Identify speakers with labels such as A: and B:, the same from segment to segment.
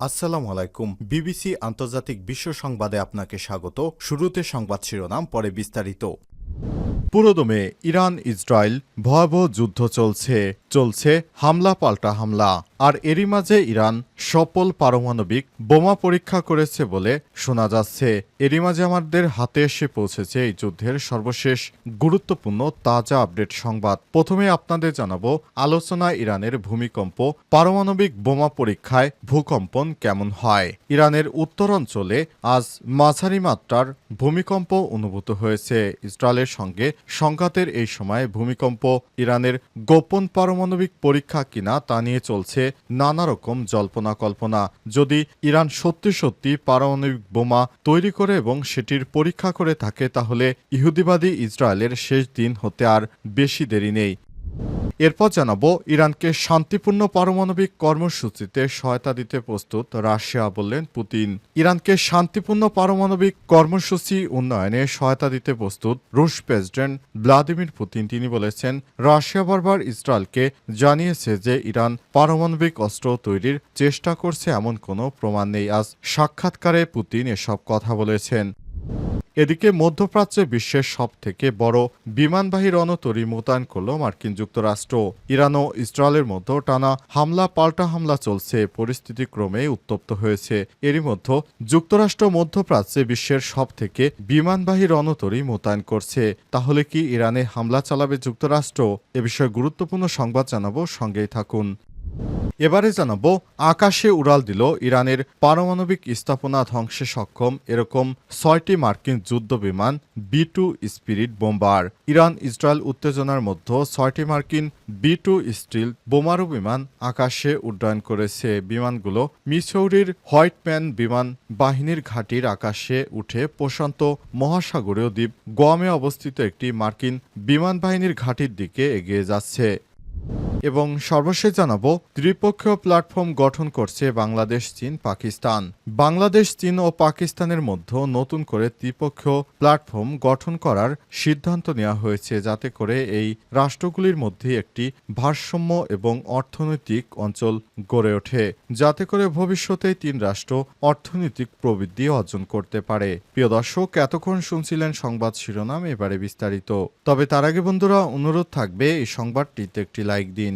A: আসসালামু আলাইকুম। বিবিসি আন্তর্জাতিক বিশ্ব সংবাদে আপনাকে স্বাগত। শুরুতে সংবাদ শিরোনাম, পরে বিস্তারিত। পুরোদমে ইরান ইসরায়েল ভয়াবহ যুদ্ধ চলছে চলছে হামলা পাল্টা হামলা। আর এরই মাঝে ইরান সফল পারমাণবিক বোমা পরীক্ষা করেছে বলে শোনা যাচ্ছে। এরই মাঝে আমাদের হাতে এসে পৌঁছেছে এই যুদ্ধের সর্বশেষ গুরুত্বপূর্ণ তাজা আপডেট সংবাদ। প্রথমে আপনাদের জানাব, আলোচনা ইরানের ভূমিকম্প, পারমাণবিক বোমা পরীক্ষায় ভূকম্পন কেমন হয়? ইরানের উত্তরাঞ্চলে আজ মাঝারি মাত্রার ভূমিকম্প অনুভূত হয়েছে। ইসরায়েলের সঙ্গে সংঘাতের এই সময় ভূমিকম্প ইরানের গোপন পারমাণবিক পরীক্ষা কিনা তা নিয়ে চলছে নানা রকম জল্পনা কল্পনা যদি ইরান সত্যি সত্যি পারমাণবিক বোমা তৈরি করে এবং সেটির পরীক্ষা করে থাকে, তাহলে ইহুদিবাদী ইসরায়েলের শেষ দিন হতে আর বেশি দেরি নেই। এরপর জানাব, ইরানকে শান্তিপূর্ণ পারমাণবিক কর্মসূচিতে সহায়তা দিতে প্রস্তুত রাশিয়া বললেন পুতিন। ইরানকে শান্তিপূর্ণ পারমাণবিক কর্মসূচি উন্নয়নে সহায়তা দিতে প্রস্তুত রুশ প্রেসিডেন্ট ভ্লাদিমির পুতিন। তিনি বলেছেন, রাশিয়া বারবার ইসরায়েলকে জানিয়েছে যে ইরান পারমাণবিক অস্ত্র তৈরির চেষ্টা করছে এমন কোনো প্রমাণ নেই। আজ সাক্ষাৎকারে পুতিন এসব কথা বলেছেন। এদিকে মধ্যপ্রাচ্যে বিশ্বের সব থেকে বড় বিমানবাহী রণতরী মোতায়েন করল মার্কিন যুক্তরাষ্ট্র। ইরান ও ইসরায়েলের মধ্যে টানা হামলা, পাল্টা হামলা চলছে। পরিস্থিতি ক্রমে উত্তপ্ত হয়েছে। এরই মধ্যে যুক্তরাষ্ট্র মধ্যপ্রাচ্যে বিশ্বের সব থেকে বিমানবাহী রণতরী মোতায়েন করছে। তাহলে কি ইরানে হামলা চালাবে যুক্তরাষ্ট্র? এ বিষয়ে গুরুত্বপূর্ণ সংবাদ জানাব। সঙ্গেই থাকুন। এবারে জানাব, আকাশে উড়াল দিল ইরানের পারমাণবিক স্থাপনা ধ্বংসে সক্ষম এরকম ছয়টি মার্কিন যুদ্ধ বিমান B two Spirit bomber. Iran Israel উত্তেজনার মধ্যে ছয়টি মার্কিন বি টু স্টিল বোমারু বিমান আকাশে উড্ডয়ন করেছে। বিমানগুলো মিসৌরির হোয়াইটম্যান বিমান বাহিনীর ঘাঁটির আকাশে উঠে প্রশান্ত মহাসাগরীয় দ্বীপ গোয়ামে অবস্থিত একটি মার্কিন বিমান বাহিনীর ঘাঁটির দিকে এগিয়ে যাচ্ছে। এবং সর্বশেষ জানাব, ত্রিপক্ষীয় প্ল্যাটফর্ম গঠন করছে বাংলাদেশ, চীন, পাকিস্তান। বাংলাদেশ, চীন ও পাকিস্তানের মধ্যে নতুন করে ত্রিপক্ষীয় প্ল্যাটফর্ম গঠন করার সিদ্ধান্ত নেওয়া হয়েছে, যাতে করে এই রাষ্ট্রগুলির মধ্যে একটি ভারসাম্য এবং অর্থনৈতিক অঞ্চল গড়ে ওঠে, যাতে করে ভবিষ্যতে তিন রাষ্ট্র অর্থনৈতিক প্রবৃদ্ধি অর্জন করতে পারে। প্রিয় দর্শক, এতক্ষণ শুনছিলেন সংবাদ শিরোনাম, এবারে বিস্তারিত। তবে তার আগে বন্ধুরা, অনুরোধ থাকবে, এই সংবাদটিতে একটি লাইক দিন।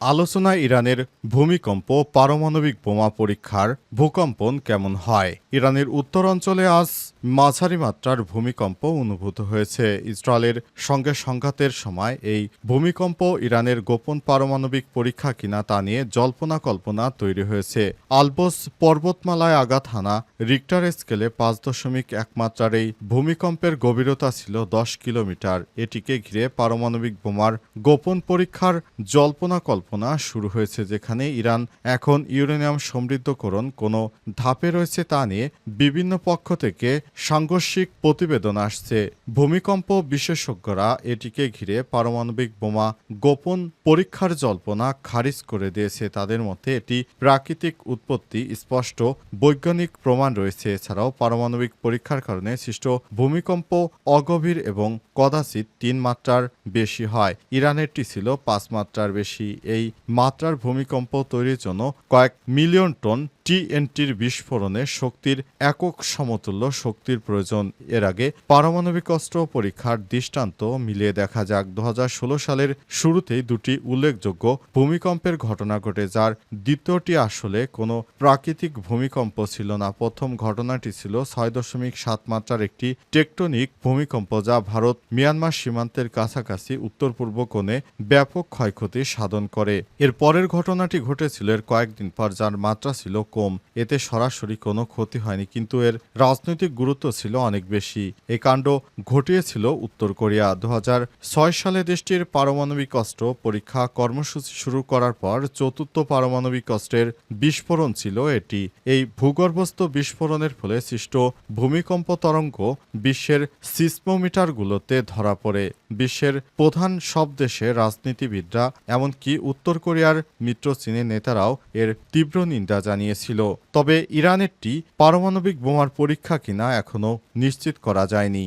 A: আলোচনা ইরানের ভূমিকম্প পারমাণবিক বোমা পরীক্ষার ভূকম্পন কেমন হয়? ইরানের উত্তরাঞ্চলে আজ মাঝারি মাত্রার ভূমিকম্প অনুভূত হয়েছে। ইসরায়েলের সঙ্গে সংঘাতের সময় এই ভূমিকম্প ইরানের গোপন পারমাণবিক পরীক্ষা কিনা তা নিয়ে জল্পনা কল্পনা তৈরি হয়েছে। আলবোস পর্বতমালায় আঘাত হানা রিক্টার স্কেলে পাঁচ দশমিক এক মাত্রার এই ভূমিকম্পের গভীরতা ছিল দশ কিলোমিটার। এটিকে ঘিরে পারমাণবিক বোমার গোপন পরীক্ষার জল্পনা কল্পনা শুরু হয়েছে, যেখানে ইরান এখন ইউরেনিয়াম সমৃদ্ধকরণ কোনো ধাপে রয়েছে তা নিয়ে বিভিন্ন পক্ষ থেকে সাংঘর্ষিক প্রতিবেদন আসছে। ভূমিকম্প বিশেষজ্ঞরা এটিকে ঘিরে পারমাণবিক বোমা গোপন পরীক্ষার জল্পনা খারিজ করে দিয়েছে। তাদের মধ্যে এটি প্রাকৃতিক উৎপত্তি, স্পষ্ট বৈজ্ঞানিক প্রমাণ রয়েছে। এছাড়াও পারমাণবিক পরীক্ষার কারণে সৃষ্ট ভূমিকম্প অগভীর এবং কদাচিৎ তিন মাত্রার বেশি হয়। ইরানেরটি ছিল পাঁচ মাত্রার বেশি। এই মাত্রার ভূমিকম্প তৈরির জন্য কয়েক মিলিয়ন টন টিএনটির বিস্ফোরণে শক্তির একক সমতুল্য শক্তির প্রয়োজন। এর আগে পারমাণবিক অস্ত্র পরীক্ষার দৃষ্টান্ত মিলিয়ে দেখা যাক। দু হাজার ষোলো সালের শুরুতেই দুটি উল্লেখযোগ্য ভূমিকম্পের ঘটনা ঘটে, যার দ্বিতীয়টি আসলে কোনো প্রাকৃতিক ভূমিকম্প ছিল না। প্রথম ঘটনাটি ছিল ছয় দশমিক সাত মাত্রার একটি টেকটনিক ভূমিকম্প, যা ভারত মিয়ানমার সীমান্তের কাছাকাছি উত্তর পূর্ব কোণে ব্যাপক ক্ষয়ক্ষতি সাধন করে। এর পরের ঘটনাটি ঘটেছিল এর কয়েকদিন পর, যার মাত্রা ছিল কম এতে সরাসরি কোনো ক্ষতি হয়নি, কিন্তু এর রাজনৈতিক গুরুত্ব ছিল অনেক বেশি। এই কাণ্ড ঘটিয়েছিল উত্তর কোরিয়া। দু হাজার ছয় সালে দেশটির পারমাণবিক অস্ত্র পরীক্ষা কর্মসূচি শুরু করার পর চতুর্থ পারমাণবিক অস্ত্রের বিস্ফোরণ ছিল এটি। এই ভূগর্ভস্থ বিস্ফোরণের ফলে সৃষ্ট ভূমিকম্প তরঙ্গ বিশ্বের সিসমোমিটারগুলোতে ধরা পড়ে। বিশ্বের প্রধান সব দেশে রাজনীতিবিদরা, এমনকি উত্তর কোরিয়ার মিত্র চীনের নেতারাও এর তীব্র নিন্দা জানিয়েছিল। তবে ইরানেরটি পারমাণবিক বোমার পরীক্ষা কিনা এখনও নিশ্চিত করা যায়নি।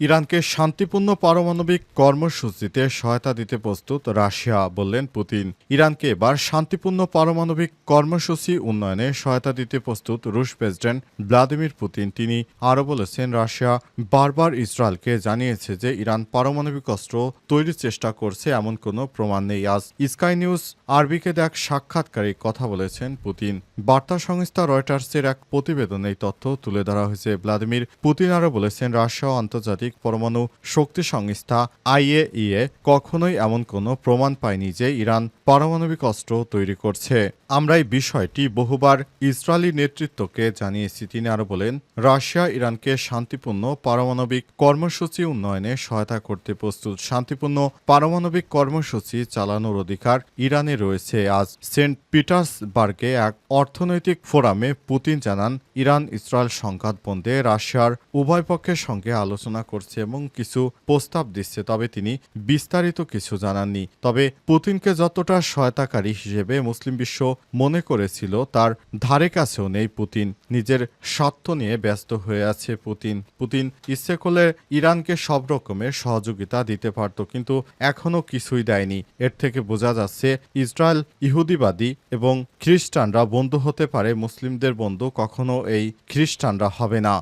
A: ইরানকে শান্তিপূর্ণ পারমাণবিক কর্মসূচিতে সহায়তা দিতে প্রস্তুত রাশিয়া বললেন পুতিন। ইরানকে এবার শান্তিপূর্ণ পারমাণবিক কর্মসূচি উন্নয়নে সহায়তা দিতে প্রস্তুত রুশ প্রেসিডেন্ট ভ্লাদিমির পুতিন। তিনি আরও বলেছেন, রাশিয়া বারবার ইসরায়েলকে জানিয়েছে যে ইরান পারমাণবিক অস্ত্র তৈরির চেষ্টা করছে, এমন কোনো প্রমাণ নেই। আজ স্কাই নিউজ আরবিকে এক সাক্ষাৎকারে কথা বলেছেন পুতিন। বার্তা সংস্থা রয়টার্সের এক প্রতিবেদনে এই তথ্য তুলে ধরা হয়েছে। ভ্লাদিমির পুতিন আরও বলেছেন, রাশিয়া ও আন্তর্জাতিক পরমাণু শক্তি সংস্থা আইএইএ কখনোই এমন কোনো প্রমাণ পায়নি যে ইরান পারমাণবিক অস্ত্র তৈরি করছে। আমরা এই বিষয়টি বহুবার ইসরায়েলি নেতৃত্বকে জানিয়েছি। তিনি আরও বলেন, রাশিয়া ইরানকে শান্তিপূর্ণ পারমাণবিক কর্মসূচি উন্নয়নে সহায়তা করতে প্রস্তুত। শান্তিপূর্ণ পারমাণবিক কর্মসূচি চালানোর অধিকার ইরানে রয়েছে। আজ সেন্ট পিটার্সবার্গে এক অর্থনৈতিক ফোরামে পুতিন জানান ইরান ইসরায়েল সংঘাত বন্ধে রাশিয়ার উভয় পক্ষের সঙ্গে আলোচনা করছে এবং কিছু প্রস্তাব দিচ্ছে, তবে তিনি বিস্তারিত কিছু জানাননি। তবে পুতিনকে যতটা সহায়তাকারী হিসেবে মুসলিম বিশ্ব মনে করেছিল, তার ধারে কাছেও নেই পুতিন। নিজের স্বার্থ নিয়ে ব্যস্ত হয়ে আছে পুতিন। পুতিন ইচ্ছে করলে ইরানকে সব রকমের সহযোগিতা দিতে পারত, কিন্তু এখনও কিছুই দেয়নি। এর থেকে বোঝা যাচ্ছে, ইসরায়েল ইহুদিবাদী এবং খ্রিস্টানরা বন্ধু হতে পারে, মুসলিমদের বন্ধু কখনো এই খ্রিস্টানরা হবে না।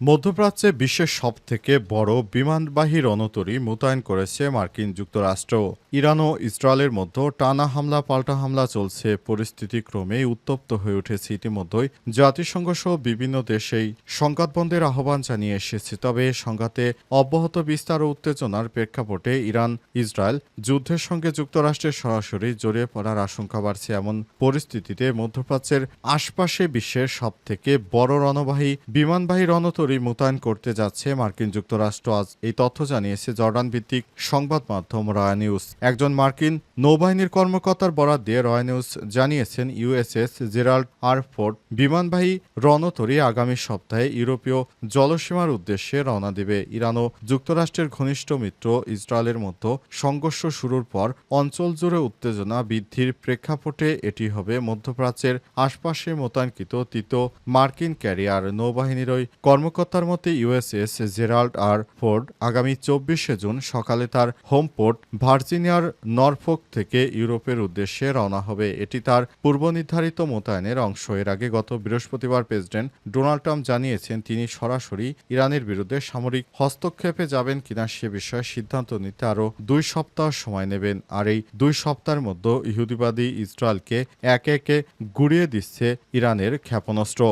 A: মধ্যপ্রাচ্যে বিশ্বের সবথেকে বড় বিমানবাহী রণতরী মোতায়েন করেছে মার্কিন যুক্তরাষ্ট্র। ইরান ও ইসরায়েলের মধ্যে টানা হামলা, পাল্টা হামলা চলছে। পরিস্থিতি ক্রমেই উত্তপ্ত হয়ে উঠেছে ইতিমধ্যেই। জাতিসংঘ সহ বিভিন্ন দেশেই সংঘাত বন্ধের আহ্বান জানিয়ে এসেছে। তবে সংঘাতে অব্যাহত বিস্তার ও উত্তেজনার প্রেক্ষাপটে ইরান, ইসরায়েল যুদ্ধের সঙ্গে যুক্তরাষ্ট্রের সরাসরি জড়িয়ে পড়ার আশঙ্কা বাড়ছে। এমন পরিস্থিতিতে মধ্যপ্রাচ্যের আশপাশে বিশ্বের সবথেকে বড় রণবাহী, বিমানবাহী রণতরী মোতায়েন করতে যাচ্ছে মার্কিন যুক্তরাষ্ট্র। আজ এই তথ্য জানিয়েছে জর্ডান ভিত্তিক সংবাদ মাধ্যম রয়া নিউজ একজন মার্কিন নৌবাহিনীর কর্মকর্তার বরাদ দিয়ে রয় নিউজ জানিয়েছেন ইউএসএস জেরাল্ড আর ফোর্ড। বিমানবাহী রণতরী আগামী সপ্তাহে ইউরোপীয় জলসীমার উদ্দেশ্যে রওনা দেবে ইরান ও যুক্তরাষ্ট্রের ঘনিষ্ঠ মিত্র ইসরায়েলের মধ্যে সংঘর্ষ শুরুর পর অঞ্চল জুড়ে উত্তেজনা বৃদ্ধির প্রেক্ষাপটে এটি হবে মধ্যপ্রাচ্যের আশপাশে মোতায়েনকৃত তৃতীয় মার্কিন ক্যারিয়ার। নৌবাহিনীর ওই কর্মকর্তার মতে ইউএসএস জেরাল্ড আর ফোর্ড আগামী চব্বিশে জুন সকালে তার হোম পোর্ট ভার্জিনিয়ার নরফোক থেকে ইউরোপের উদ্দেশ্যে রওনা হবে। এটি তার পূর্ব নির্ধারিত মোতায়েনের অংশ। এর আগে গত বৃহস্পতিবার প্রেসিডেন্ট ডোনাল্ড ট্রাম্প জানিয়েছেন, তিনি সরাসরি ইরানের বিরুদ্ধে সামরিক হস্তক্ষেপে যাবেন কিনা সে বিষয়ে সিদ্ধান্ত নিতে আরও দুই সপ্তাহ সময় নেবেন। আর এই দুই সপ্তাহের মধ্যে ইহুদিবাদী ইসরায়েলকে একে একে গুড়িয়ে দিচ্ছে ইরানের ক্ষেপণাস্ত্র।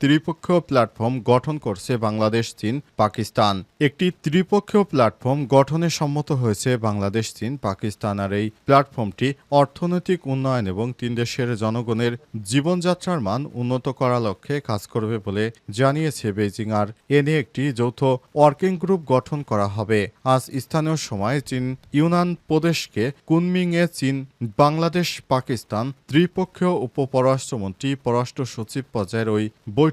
A: ত্রিপক্ষীয় প্ল্যাটফর্ম গঠন করছে বাংলাদেশ, চীন, পাকিস্তান। একটি ত্রিপক্ষীয় প্ল্যাটফর্ম গঠনে সম্মত হয়েছে বাংলাদেশ, চীন, পাকিস্তান আর এই প্ল্যাটফর্মটি অর্থনৈতিক উন্নয়ন এবং তিন দেশের জনগণের জীবনযাত্রার মান উন্নত করার লক্ষ্যে কাজ করবে বলে জানিয়েছে বেইজিং আর এ একটি যৌথ ওয়ার্কিং গ্রুপ গঠন করা হবে। আজ স্থানীয় সময় চীন ইউনান প্রদেশকে কুনমিংয়ে চীন, বাংলাদেশ, পাকিস্তান ত্রিপক্ষীয় উপপররাষ্ট্রমন্ত্রী পররাষ্ট্র সচিব পর্যায়ের ওই বৈঠকে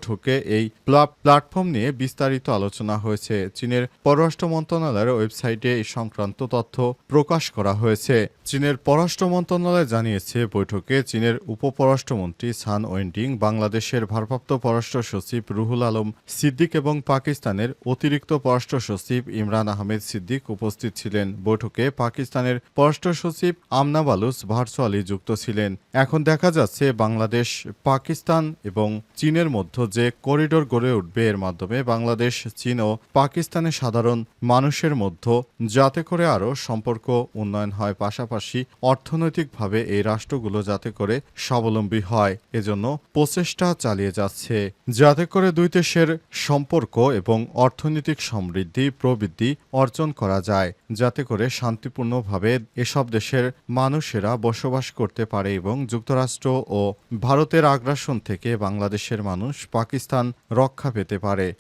A: এই প্লা- প্ল্যাটফর্ম নিয়ে বিস্তারিত আলোচনা হয়েছে। চীনের পররাষ্ট্র মন্ত্রণালয়ের ওয়েবসাইটে এই সংক্রান্ত তথ্য প্রকাশ করা হয়েছে। চীনের পররাষ্ট্র মন্ত্রণালয় জানিয়েছে, বৈঠকে চীনের উপপররাষ্ট্রমন্ত্রী সান ওয়েন্টিং, বাংলাদেশের ভারপ্রাপ্ত পররাষ্ট্র সচিব রুহুল আলম সিদ্দিক এবং পাকিস্তানের অতিরিক্ত পররাষ্ট্র সচিব ইমরান আহমেদ সিদ্দিক উপস্থিত ছিলেন। বৈঠকে পাকিস্তানের পররাষ্ট্র সচিব আমনা বালুস ভার্চুয়ালি যুক্ত ছিলেন। এখন দেখা যাচ্ছে বাংলাদেশ, পাকিস্তান এবং চীনের মধ্যে যে করিডোর গড়ে উঠবে এর মাধ্যমে বাংলাদেশ, চীন ও পাকিস্তানের সাধারণ মানুষের মধ্যে যাতে করে আরও সম্পর্ক উন্নয়ন হয়, পাশাপাশি অর্থনৈতিকভাবে এই রাষ্ট্রগুলো যাতে করে স্বাবলম্বী হয়, এজন্য প্রচেষ্টা চালিয়ে যাচ্ছে। যাতে করে দুই দেশের সম্পর্ক এবং অর্থনৈতিক সমৃদ্ধি, প্রবৃদ্ধি অর্জন করা যায়। যাতে করে শান্তিপূর্ণভাবে এসব দেশের মানুষেরা বসবাস করতে পারে এবং যুক্তরাষ্ট্র ও ভারতের আগ্রাসন থেকে বাংলাদেশের মানুষ পাকিস্তান রক্ষা পেতে পারে।